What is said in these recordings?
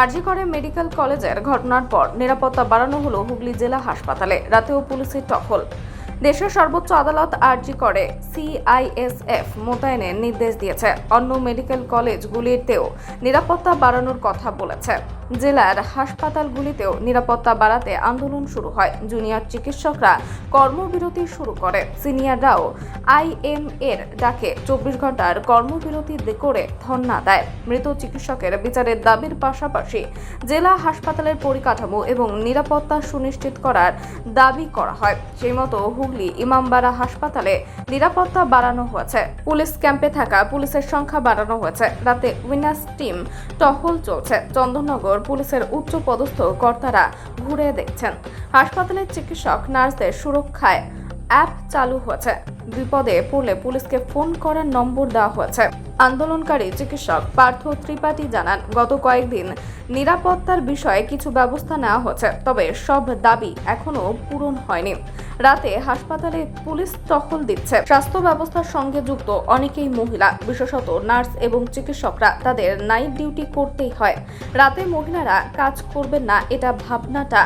আরজি করে মেডিকেল কলেজের ঘটনার পর নিরাপত্তা বাড়ানো হলো হুগলি জেলা হাসপাতালে। রাতেও পুলিশের টহল। দেশের সর্বোচ্চ আদালত আরজি করে। সিআইএসএফ মোতায়েনের নির্দেশ দিয়েছে। অন্য মেডিকেল কলেজগুলিতেও নিরাপত্তা বাড়ানোর কথা বলেছে। জেলার হাসপাতালগুলিতেও নিরাপত্তা বাড়াতে আন্দোলন শুরু হয়। জুনিয়র চিকিৎসকরা কর্মবিরতি শুরু করে। সিনিয়ররাও আইএম এর ডাকে চব্বিশ ঘণ্টার কর্মবিরতি করে ধর্ণা দেয়। মৃত চিকিৎসকের বিচারের দাবির পাশাপাশি জেলা হাসপাতালের পরিকাঠামো এবং নিরাপত্তা সুনিশ্চিত করার দাবি করা হয়। সেই মতো হুগলি ইমামবাড়া হাসপাতালে নিরাপত্তা বাড়ানো হয়েছে। পুলিশ ক্যাম্পে থাকা পুলিশের সংখ্যা বাড়ানো হয়েছে। রাতে উইনার্স টিম টহল চলছে। চন্দননগর পুলিশের উচ্চ পদস্থ কর্তারা ঘুরে দেখছেন। হাসপাতালের চিকিৎসক, নার্সদের সুরক্ষায় অ্যাপ চালু হয়েছে। বিপদে পড়লে পুলিশকে ফোন করার নম্বর দেওয়া হয়েছে। আন্দোলনকারী চিকিৎসক পার্থ ত্রিপাঠী জানান, গত কয়েকদিন নিরাপত্তার বিষয়ে কিছু ব্যবস্থা নেওয়া হয়েছে, তবে সব দাবি এখনও পূরণ হয়নি। রাতে হাসপাতালে পুলিশ টহল দিচ্ছে। স্বাস্থ্য ব্যবস্থার সঙ্গে যুক্ত অনেকেই মহিলা, বিশেষত নার্স এবং চিকিৎসকরা তাদের নাইট ডিউটি করতেই হয়। রাতে মহিলারা কাজ করবেন না, এটা ভাবনাটা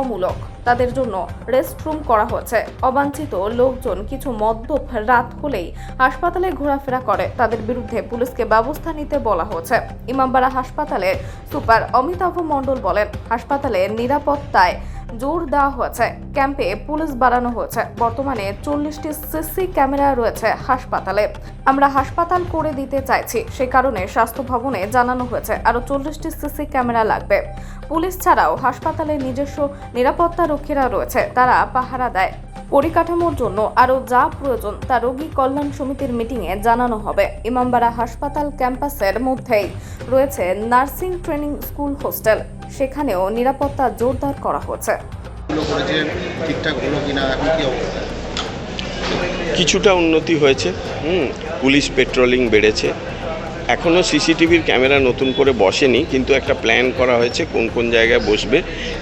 অমূলক। তাদের জন্য রেস্টরুম করা হয়েছে। অবাঞ্ছিত লোকজন কিছু মদ্যপ রাত হলেই হাসপাতালে ঘোরাফেরা করে। তাদের বিরুদ্ধে পুলিশকে ব্যবস্থা নিতে বলা হয়েছে। ইমামবাড়া হাসপাতালে সুপার অমিতাভ মণ্ডল বলেন, হাসপাতালে নিরাপত্তায় জোর দেওয়া হয়েছে। ক্যাম্পে পুলিশ বাড়ানো হয়েছে। বর্তমানে চল্লিশটি সিসি ক্যামেরা রয়েছে হাসপাতালে। আমরা হাসপাতাল করে দিতে চাইছি। সে কারণে স্বাস্থ্য ভবনে জানানো হয়েছে, আরও চল্লিশটি সিসি ক্যামেরা লাগবে। পুলিশ ছাড়াও হাসপাতালে নিজস্ব নিরাপত্তা রক্ষীরা রয়েছে। তারা পাহারা দেয়। পরিকাঠামোর জন্য আরও যা প্রয়োজন তা রোগী কল্যাণ সমিতির মিটিংয়ে জানানো হবে। ইমামবাড়া হাসপাতাল ক্যাম্পাসের মধ্যেই রয়েছে নার্সিং ট্রেনিং স্কুল হোস্টেল। সেখানেও নিরাপত্তা জোরদার করা হয়েছে। ঠিকঠাক হলো কিনা এখন কি অবস্থা? কিছুটা উন্নতি হয়েছে। হুম পুলিশ পেট্রোলিং বেড়েছে। এখনও সিসিটিভির ক্যামেরা নতুন করে বসেনি, কিন্তু একটা প্ল্যান করা হয়েছে কোন কোন জায়গায় বসবে,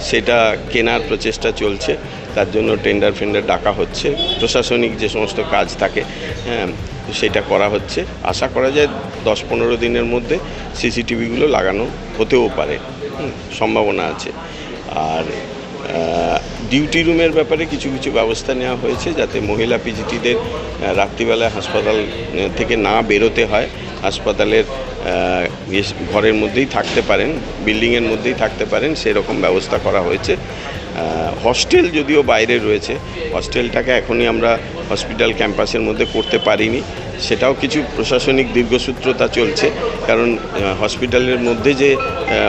সেটা কেনার প্রচেষ্টা চলছে, তার জন্য টেন্ডার ফেন্ডার ডাকা হচ্ছে, প্রশাসনিক যে সমস্ত কাজ থাকে হ্যাঁ সেটা করা হচ্ছে। আশা করা যায় দশ পনেরো দিনের মধ্যে সিসিটিভিগুলো লাগানো হতেও পারে সম্ভাবনা আছে। আর ডিউটি রুমের ব্যাপারে কিছু কিছু ব্যবস্থা নেওয়া হয়েছে যাতে মহিলা পিজিটিদের রাত্রিবেলায় হাসপাতাল থেকে না বেরোতে হয়। হাসপাতালের ইয়ে ঘরের মধ্যেই থাকতে পারেন বিল্ডিংয়ের মধ্যেই থাকতে পারেন, সেরকম ব্যবস্থা করা হয়েছে। হস্টেল যদিও বাইরে রয়েছে, হস্টেলটাকে এখনই আমরা হসপিটাল ক্যাম্পাসের মধ্যে করতে পারিনি। সেটাও কিছু প্রশাসনিক দীর্ঘসূত্রতা চলছে, কারণ হসপিটালের মধ্যে যে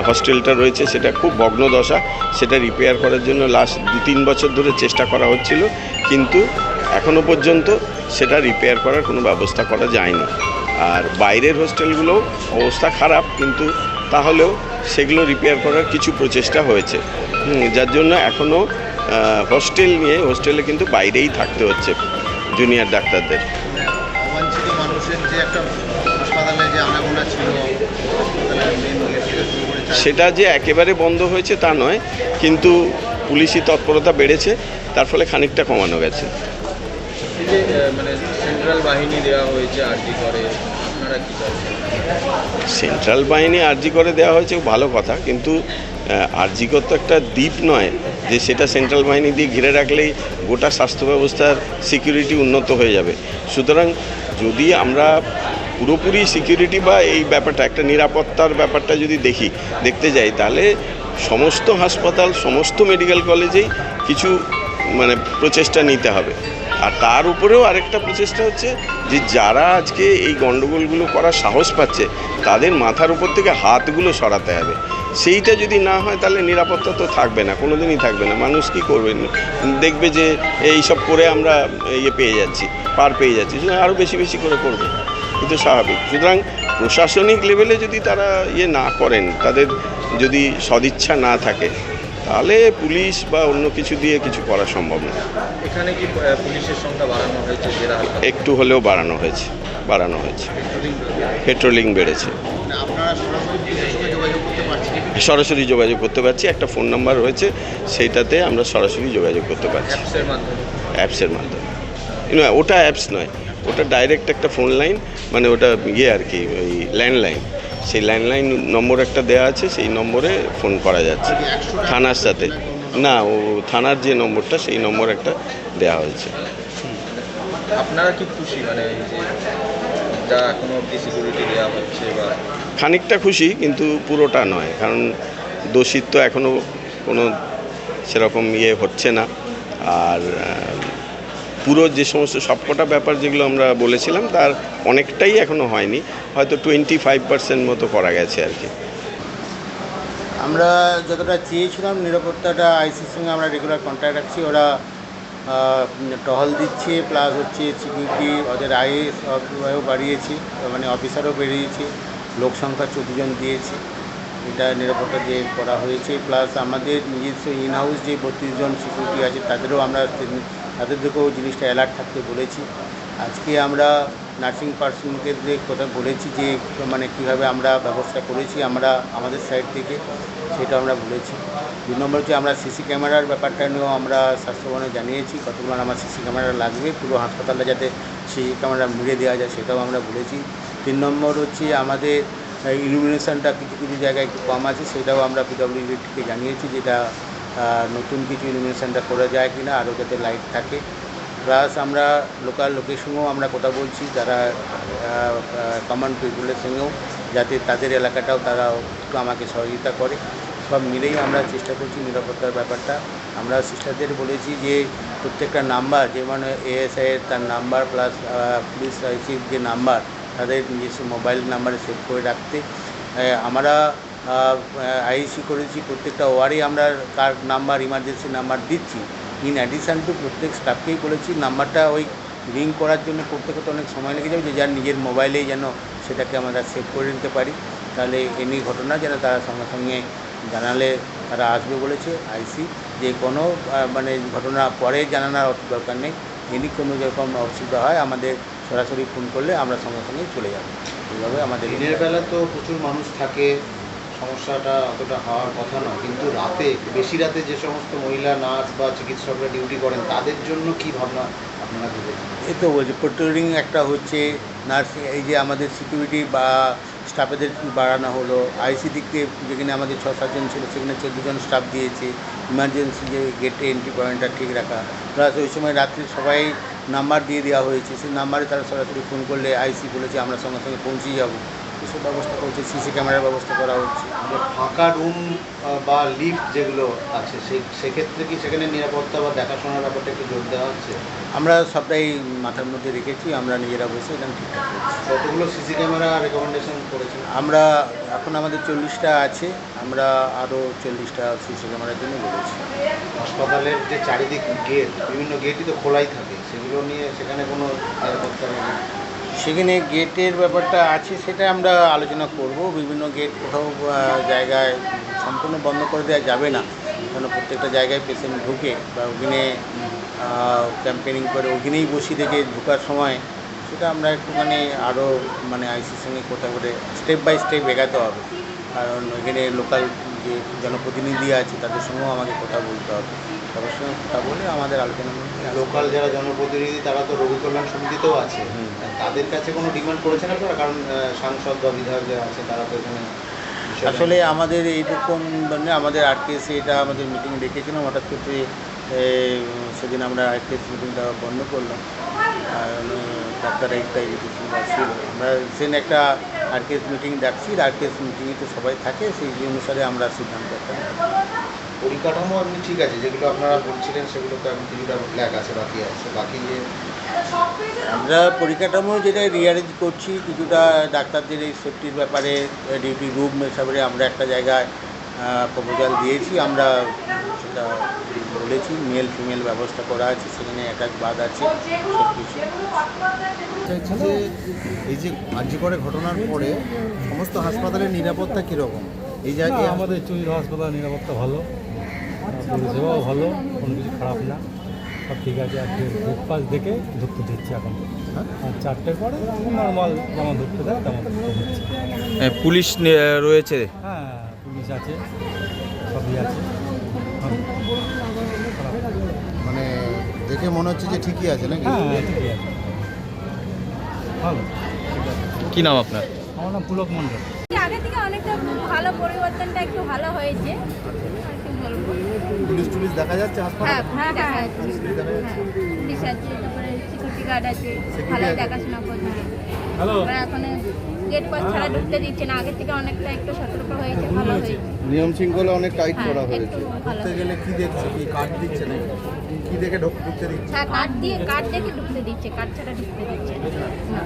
হস্টেলটা রয়েছে সেটা খুব ভগ্নদশা সেটা রিপেয়ার করার জন্য লাস্ট দু তিন বছর ধরে চেষ্টা করা হচ্ছিল, কিন্তু এখনও পর্যন্ত সেটা রিপেয়ার করার কোনো ব্যবস্থা করা যায়নি। আর বাইরের হোস্টেলগুলো অবস্থা খারাপ, কিন্তু তাহলেও সেগুলো রিপেয়ার করার কিছু প্রচেষ্টা হয়েছে। যার জন্য এখনও হোস্টেল নিয়ে, হোস্টেলে কিন্তু বাইরেই থাকতে হচ্ছে জুনিয়র ডাক্তারদের। সেটা যে একেবারে বন্ধ হয়েছে তা নয় কিন্তু পুলিশি তৎপরতা বেড়েছে তার ফলে খানিকটা কমানো গেছে। আহ, মানে সেন্ট্রাল বাহিনী দেওয়া হয়েছে আরজি করে আপনারা কি সেন্ট্রাল বাহিনী আরজি করে দেওয়া হয়েছে ভালো কথা কিন্তু আরজিকর তো একটা দ্বীপ নয় যে সেটা সেন্ট্রাল বাহিনী দিয়ে ঘিরে রাখলেই গোটা স্বাস্থ্য ব্যবস্থার সিকিউরিটি উন্নত হয়ে যাবে। সুতরাং যদি আমরা পুরোপুরি সিকিউরিটি বা এই ব্যাপারটা, একটা নিরাপত্তার ব্যাপারটা যদি দেখি, দেখতে যাই, তাহলে সমস্ত হাসপাতাল, সমস্ত মেডিকেল কলেজেই কিছু মানে প্রচেষ্টা নিতে হবে। আর তার উপরেও আরেকটা প্রচেষ্টা হচ্ছে যে, যারা আজকে এই গণ্ডগোলগুলো করার সাহস পাচ্ছে, তাদের মাথার উপর থেকে হাতগুলো সরাতে হবে। সেইটা যদি না হয়, তাহলে নিরাপত্তা তো থাকবে না কোনো দিনই থাকবে না। মানুষ কী করবে? দেখবে যে এই সব করে আমরা ইয়ে পেয়ে যাচ্ছি, পার পেয়ে যাচ্ছি। আরও বেশি বেশি করে করবে। কিন্তু স্বাভাবিক। সুতরাং প্রশাসনিক লেভেলে যদি তারা ইয়ে না করেন তাদের যদি সদিচ্ছা না থাকে তাহলে পুলিশ বা অন্য কিছু দিয়ে কিছু করা সম্ভব না। এখানে কি পুলিশের সংখ্যা বাড়ানো হয়েছে একটু হলেও বাড়ানো হয়েছে বাড়ানো হয়েছে। পেট্রোলিং বেড়েছে। মানে সরাসরি যোগাযোগ করতে পারছি একটা ফোন নাম্বার রয়েছে সেইটাতে আমরা সরাসরি যোগাযোগ করতে পারছি। অ্যাপসের মাধ্যমে। নয় ওটা অ্যাপস নয়। ওটা ডাইরেক্ট একটা ফোন লাইন মানে ওটা ইয়ে আর কি ওই ল্যান্ডলাইন সেই ল্যান্ডলাইন নম্বর একটা দেওয়া আছে সেই নম্বরে ফোন করা যাচ্ছে। থানার সাথে। না ও থানার যে নম্বরটা সেই নম্বর একটা দেওয়া হয়েছে। আপনারা কি খুশি? মানে খানিকটা খুশি কিন্তু পুরোটা নয়। কারণ দোষিত তো এখনও কোনো সেরকম ইয়ে হচ্ছে না। আর পুরো যে সমস্ত সবকটা ব্যাপার যেগুলো আমরা বলেছিলাম, তার অনেকটাই এখনও হয়নি। হয়তো টোয়েন্টি ফাইভ পার্সেন্ট মতো করা গেছে আর কি। আমরা যতটা চেয়েছিলাম নিরাপত্তাটা আইসির সঙ্গে আমরা রেগুলার কন্ট্যাক্ট রাখছি। ওরা টহল দিচ্ছে প্লাস হচ্ছে সিকিউরিটি ওদের আইএস বাড়িয়েছে মানে অফিসারও বেরিয়েছে, লোক সংখ্যা চোদ্দ জন দিয়েছে। এটা নিরাপত্তা দিয়ে করা হয়েছে। প্লাস আমাদের নিজস্ব ইন হাউস যে বত্রিশ জন সিকিউরিটি আছে, তাদেরও আমরা তে- তাদের দিকেও জিনিসটা অ্যালার্ট থাকতে বলেছি। আজকে আমরা নার্সিং পার্সনকে কথা বলেছি যে মানে কীভাবে আমরা ব্যবস্থা করেছি, আমরা আমাদের সাইড থেকে সেটা আমরা বলেছি। দুই নম্বর হচ্ছে আমরা সিসি ক্যামেরার ব্যাপারটা নিয়েও আমরা স্বাস্থ্যভবনে জানিয়েছি, কতগুলো আমার সিসি ক্যামেরা লাগবে, পুরো হাসপাতালে যাতে সিসি ক্যামেরা মুড়ে দেওয়া যায় সেটাও আমরা বলেছি। তিন নম্বর হচ্ছে আমাদের ইলুমিনেশনটা কিছু কিছু জায়গায় একটু কম আছে, সেটাও আমরা পিডব্লিউডিকে জানিয়েছি, যেটা নতুন কিছু ইলুমিনেশনটা করা যায় কি না আরও যাতে লাইট থাকে। প্লাস আমরা লোকাল লোকেশনেও আমরা কথা বলছি, যারা কমন পিপুলের সঙ্গেও, যাতে তাদের এলাকাটাও তারা একটু আমাকে সহযোগিতা করে। সব মিলেই আমরা চেষ্টা করছি নিরাপত্তার ব্যাপারটা। আমরা সিস্টারদের বলেছি যে, প্রত্যেকটা নাম্বার যেমন এএসআইয়ের তার নাম্বার প্লাস পুলিশ আইসির যে নাম্বার তাদের নিজস্ব মোবাইল নাম্বারে সেভ করে রাখতে। আমরা আইসি করেছি, প্রত্যেকটা ওয়ার্ডে আমরা কার নাম্বার ইমার্জেন্সি নাম্বার দিচ্ছি। ইন অ্যাডিশান টু প্রত্যেক স্টাফকেই বলেছি, নাম্বারটা ওই লিঙ্ক করার জন্য করতে করতে অনেক সময় লেগে যাবে যে যার নিজের মোবাইলেই যেন সেটাকে আমরা সেভ করে নিতে পারি। তাহলে এমনি ঘটনা যেন তারা সঙ্গে সঙ্গে জানালে তারা আসবে বলেছে আইসি যে কোনো মানে ঘটনা পরে জানানোর দরকার নেই। এমনি কোনো যেরকম অসুবিধা হয়, আমাদের সরাসরি ফোন করলে আমরা সঙ্গে সঙ্গে চলে যাব। এইভাবে আমাদের দিনের বেলা তো প্রচুর মানুষ থাকে। সমস্যাটা অতটা হওয়ার কথা নয় কিন্তু রাতে, বেশি রাতে যে সমস্ত মহিলা, নার্স বা চিকিৎসকরা ডিউটি করেন, তাদের জন্য কি ভাবনা আপনারা ভেবেছেন এই তো বলছি পেট্রোলিং একটা হচ্ছে নার্সিং, এই যে আমাদের সিকিউরিটি বা স্টাফেদের বাড়ানো হলো, আইসি দিক দিয়ে যেখানে আমাদের ছ সাতজন ছিল, সেখানে চোদ্দ জন স্টাফ দিয়েছে, ইমার্জেন্সি যে গেটে এন্ট্রি পয়েন্টটা ঠিক রাখা। প্লাস ওই সময় রাত্রে সবাই নাম্বার দিয়ে দেওয়া হয়েছে, সেই নাম্বারে তারা সরাসরি ফোন করলে আইসি বলেছে, আমরা সঙ্গে সঙ্গে পৌঁছে যাব। এসব ব্যবস্থা করছে সিসি ক্যামেরার ব্যবস্থা করা হচ্ছে যে ফাঁকা রুম বা লিফট যেগুলো আছে সেই সেক্ষেত্রে কি সেখানে নিরাপত্তা বা দেখাশোনার ব্যাপারটা একটু জোর দেওয়া হচ্ছে? আমরা সবটাই মাথার মধ্যে রেখেছি আমরা নিজেরা বসে এটা ঠিকঠাক করছি। কতগুলো সিসি ক্যামেরা রেকমেন্ডেশন করেছেন? আমরা এখন আমাদের চল্লিশটা আছে আমরা আরও চল্লিশটা সিসি ক্যামেরার জন্য বলেছি। হাসপাতালের যে চারিদিক গেট বিভিন্ন গেটই তো খোলাই থাকে সেগুলো নিয়ে সেখানে কোনো নিরাপত্তা নেই। সেখানে গেটের ব্যাপারটা আছে, সেটা আমরা আলোচনা করব। বিভিন্ন গেট কোথাও জায়গায় সম্পূর্ণ বন্ধ করে দেওয়া যাবে না। কারণ প্রত্যেকটা জায়গায় পেশেন্ট ঢুকে বা ওখানে ক্যাম্পেনিং করে, ওখানেই বসি রেখে ঢুকার সময় সেটা আমরা একটুখানি আরও মানে আইসির সঙ্গে কথা বলে স্টেপ বাই স্টেপ এগাতে হবে। কারণ ওইখানে লোকাল যে জনপ্রতিনিধি আছে তাদের সঙ্গেও আমাকে কথা বলতে হবে। তাদের সঙ্গে কথা বলে আমাদের আলোচনার মধ্যে। লোকাল যারা জনপ্রতিনিধি তারা তো রোগী কল্যাণ সমিতিতেও আছে। তাদের কাছে কোনো ডিমান্ড করেছেন আপনারা কারণ সাংসদ বা বিধায়ক যারা আছে তারা তো এখানে আসলে আমাদের এইরকম মানে আমাদের আরটিএসে এটা আমাদের মিটিং ডেকেছিলাম হঠাৎ করে সেদিন আমরা আরটিএস মিটিংটা বন্ধ করলাম। আর ডাক্তার একটা এডুকেশন ছিল। আমরা সেদিন একটা আরটিএস মিটিং ডাকছি আরটিএস মিটিংয়ে তো সবাই থাকে সেই অনুসারে আমরা সিদ্ধান্ত একটা। পরিকাঠামো আপনি ঠিক আছে যেগুলো আপনারা বলছিলেন সেগুলো তো এখন কিছুটা ব্ল্যাক আছে বাকি আছে বাকি যে আমরা পরিকাঠামো যেটা রিয়ারেঞ্জ করছি কিছুটা ডাক্তারদের এই সেফটির ব্যাপারে ডিউটি রুম হিসাবে আমরা একটা জায়গায় প্রপোজাল দিয়েছি আমরা বলেছি মেল ফিমেল ব্যবস্থা করা আছে সেখানে এক এক বাদ আছে সব কিছু চাইছি যে এই যে কার্যকরের ঘটনার পরে সমস্ত হাসপাতালের নিরাপত্তা কীরকম? এই জায়গায় আমাদের চুরি হাসপাতাল নিরাপত্তা ভালো। পরিষেবাও ভালো কোনো কিছু খারাপ না। সব ঠিক আছে আর ব্রেকফাস্ট দেখে ঢুকতে দিচ্ছে এখন। হ্যাঁ? আর চারটের পরে নর্মাল যেমন ঢুকতে দেয় তেমন পুলিশ রয়েছে? হ্যাঁ পুলিশ আছে সবই আছে। দেখে মনে হচ্ছে যে ঠিকই আছে নাকি? হ্যাঁ ঠিকই আছে। ভালো কি নাম আপনার? আমার নাম পুলক মণ্ডল। আগে থেকে অনেকটা ভালো পরিবর্তনটা একটু ভালো হয়েছে। পুলিশ টুলিশ দেখা যাচ্ছে হ্যাঁ হ্যাঁ দেখা যাচ্ছে। হ্যাঁ, পুলিশ আছে তারপরে সিকিউরিটি গার্ড আছে ভালো দেখাশোনা করছে। এখন গেট পাস ছাড়া ঢুকতে দিচ্ছে না। আগের থেকে অনেকটা একটু সতর্ক হয়েছে ভালো হয়েছে। নিয়ম শৃঙ্খলা অনেক টাইট করা হয়েছে। ঢুকতে গেলে কি দেখছে? কি কার্ড দিচ্ছে নাকি? কি দেখে ঢুকতে দিচ্ছে? হ্যাঁ কার্ড দিয়ে কার্ড দেখে ঢুকতে দিচ্ছে কার্ড ছাড়া ঢুকতে দিচ্ছে না।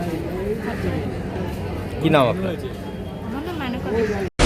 কি নাম আপনার? আমার নাম মেনকা